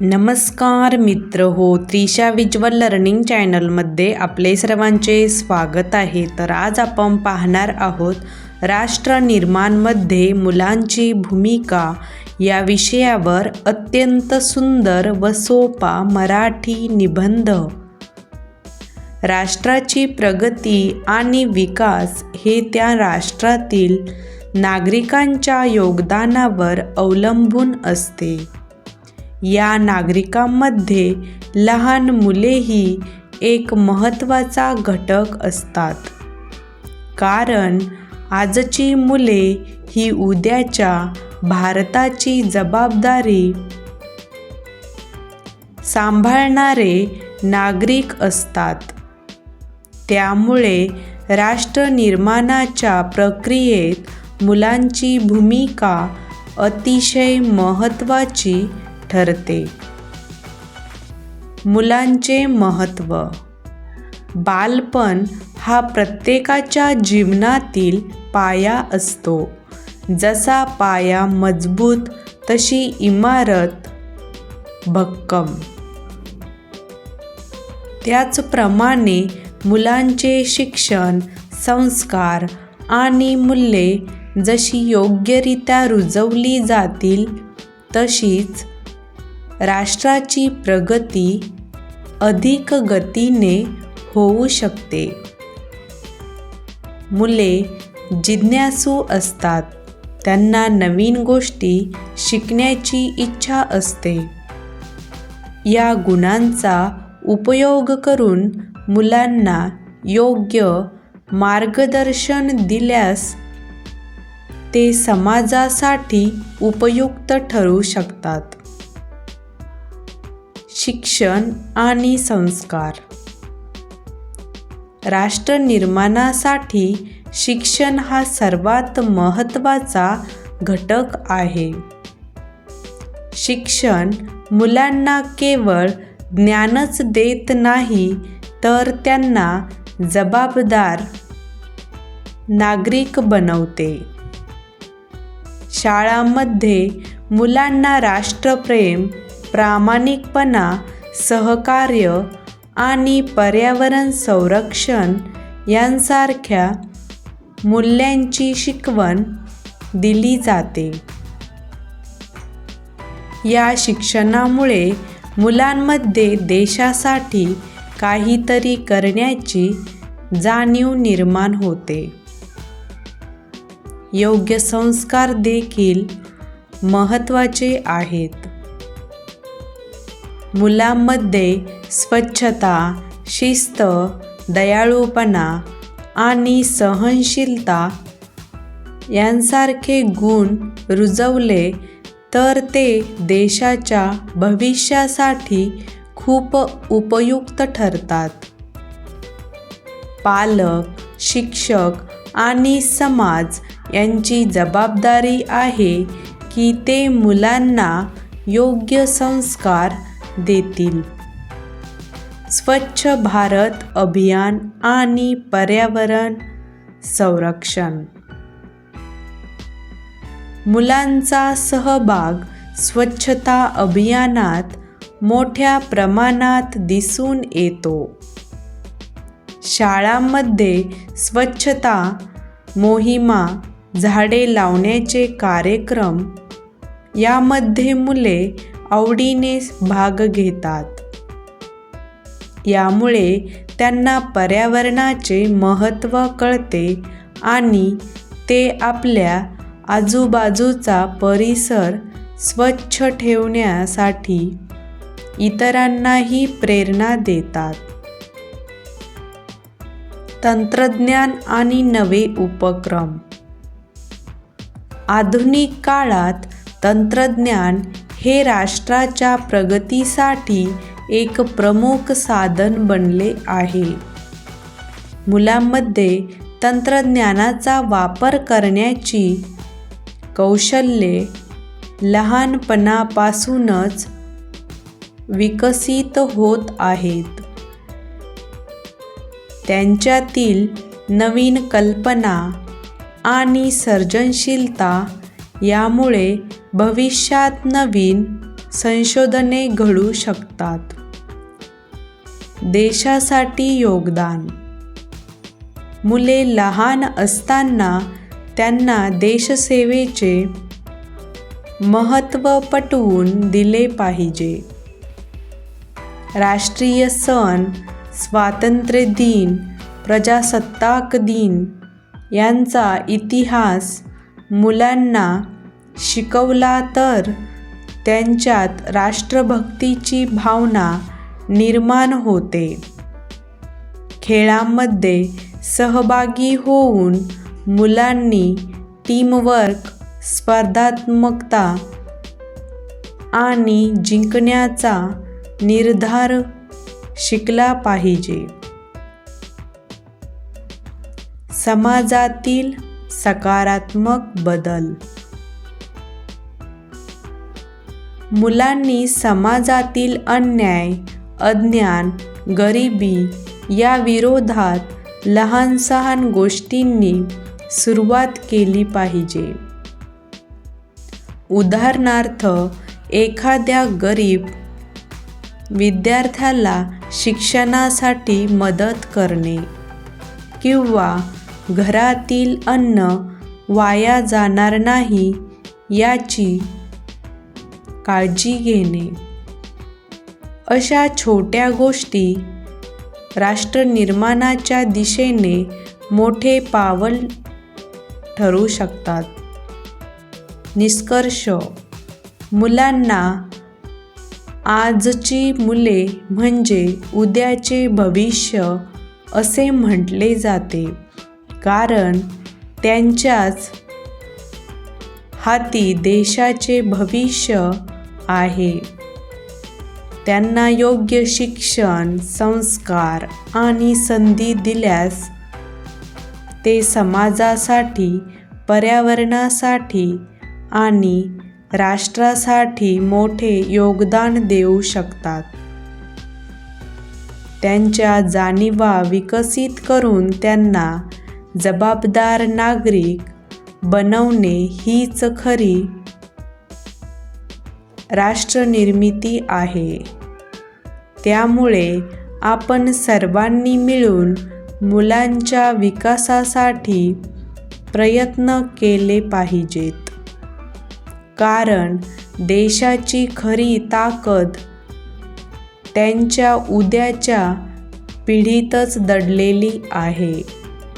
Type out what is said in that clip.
नमस्कार मित्र हो त्रिशा विज्वल लर्निंग चॅनलमध्ये आपले सर्वांचे स्वागत आहे. तर आज आपण पाहणार आहोत राष्ट्र निर्माणमध्ये मुलांची भूमिका या विषयावर अत्यंत सुंदर व सोपा मराठी निबंध. राष्ट्राची प्रगती आणि विकास हे त्या राष्ट्रातील नागरिकांच्या योगदानावर अवलंबून असते. या नागरिकांमध्ये लहान मुलेही एक महत्त्वाचा घटक असतात. कारण आजची मुले ही उद्याच्या भारताची जबाबदारी सांभाळणारे नागरिक असतात. त्यामुळे राष्ट्रनिर्माणाच्या प्रक्रियेत मुलांची भूमिका अतिशय महत्त्वाची ठरते. मुलांचे महत्त्व. बालपण हा प्रत्येकाच्या जीवनातील पाया असतो. जसा पाया मजबूत तशी इमारत भक्कम. त्याचप्रमाणे मुलांचे शिक्षण संस्कार आणि मूल्ये जशी योग्यरित्या रुजवली जातील तशीच राष्ट्राची प्रगती अधिक गतीने होऊ शकते. मुले जिज्ञासू असतात. त्यांना नवीन गोष्टी शिकण्याची इच्छा असते. या गुणांचा उपयोग करून मुलांना योग्य मार्गदर्शन दिल्यास ते समाजासाठी उपयुक्त ठरू शकतात. शिक्षण आणि संस्कार. राष्ट्र निर्माणासाठी शिक्षण हा सर्वात महत्त्वाचा घटक आहे. शिक्षण मुलांना केवळ ज्ञानच देत नाही तर त्यांना जबाबदार नागरिक बनवते. शाळांमध्ये मुलांना राष्ट्रप्रेम प्रामाणिकपणा सहकार्य आणि पर्यावरण संरक्षण यांसारख्या मूल्यांची शिकवण दिली जाते. या शिक्षणामुळे मुलांमध्ये देशासाठी काहीतरी करण्याची जाणीव निर्माण होते. योग्य संस्कार देखील महत्त्वाचे आहेत. मुलांमध्ये स्वच्छता शिस्त दयाळूपणा आणि सहनशीलता यांसारखे गुण रुजवले तर ते देशाच्या भविष्यासाठी खूप उपयुक्त ठरतात. पालक शिक्षक आणि समाज यांची जबाबदारी आहे की ते मुलांना योग्य संस्कार देतील. स्वच्छ भारत अभियान आणि पर्यावरण संरक्षण. मुलांचा सहभाग स्वच्छता अभियानात मोठ्या प्रमाणात दिसून येतो. शाळांमध्ये स्वच्छता मोहिमा झाडे लावण्याचे कार्यक्रम यामध्ये मुले आवडीने भाग घेतात. यामुळे त्यांना पर्यावरणाचे महत्त्व कळते आणि ते आपल्या आजूबाजूचा परिसर स्वच्छ ठेवण्यासाठी इतरांनाही प्रेरणा देतात. तंत्रज्ञान आणि नवे उपक्रम. आधुनिक काळात तंत्रज्ञान हे राष्ट्राच्या प्रगतीसाठी एक प्रमुख साधन बनले आहे. मुलांमध्ये तंत्रज्ञानाचा वापर करण्याची कौशल्ये लहानपणापासूनच विकसित होत आहेत. त्यांच्यातील नवीन कल्पना आणि सर्जनशीलता यामुळे भविष्यात नवीन संशोधने घडू शकतात. देशासाठी योगदान. मुले लहान असताना त्यांना देशसेवेचे महत्त्व पटवून दिले पाहिजे. राष्ट्रीय सण स्वातंत्र्य दिन प्रजासत्ताक दिन यांचा इतिहास मुलांना शिकवला तर त्यांच्यात राष्ट्रभक्तीची भावना निर्माण होते. खेळामध्ये सहभागी होऊन मुलांनी टीमवर्क स्पर्धात्मकता आणि जिंकण्याचा निर्धार शिकला पाहिजे. समाजातील सकारात्मक बदल. मुलांनी समाजातील अन्याय अज्ञान गरिबी या विरोधात लहान सहान गोष्टींनी सुरुवात केली पाहिजे. उदाहरणार्थ एखाद्या गरीब विद्यार्थ्याला शिक्षणासाठी मदत करणे किंवा घरातील अन्न वाया जाणार नाही याची काळजी घेणे. अशा छोट्या गोष्टी राष्ट्रनिर्माणाच्या दिशेने मोठे पावल ठरू शकतात. निष्कर्ष. मुलांना आजची मुले म्हणजे उद्याचे भविष्य असे म्हटले जाते. कारण त्यांच्याच हाती देशाचे भविष्य आहे. त्यांना योग्य शिक्षण संस्कार आणि संधी दिल्यास ते समाजासाठी पर्यावरणासाठी आणि राष्ट्रासाठी मोठे योगदान देऊ शकतात. त्यांच्या जाणीवा विकसित करून त्यांना जबाबदार नागरिक बनवणे हीच खरी राष्ट्रनिर्मिती आहे. त्यामुळे आपण सर्वांनी मिळून मुलांच्या विकासासाठी प्रयत्न केले पाहिजेत. कारण देशाची खरी ताकद त्यांच्या उद्याच्या पिढीतच दडलेली आहे.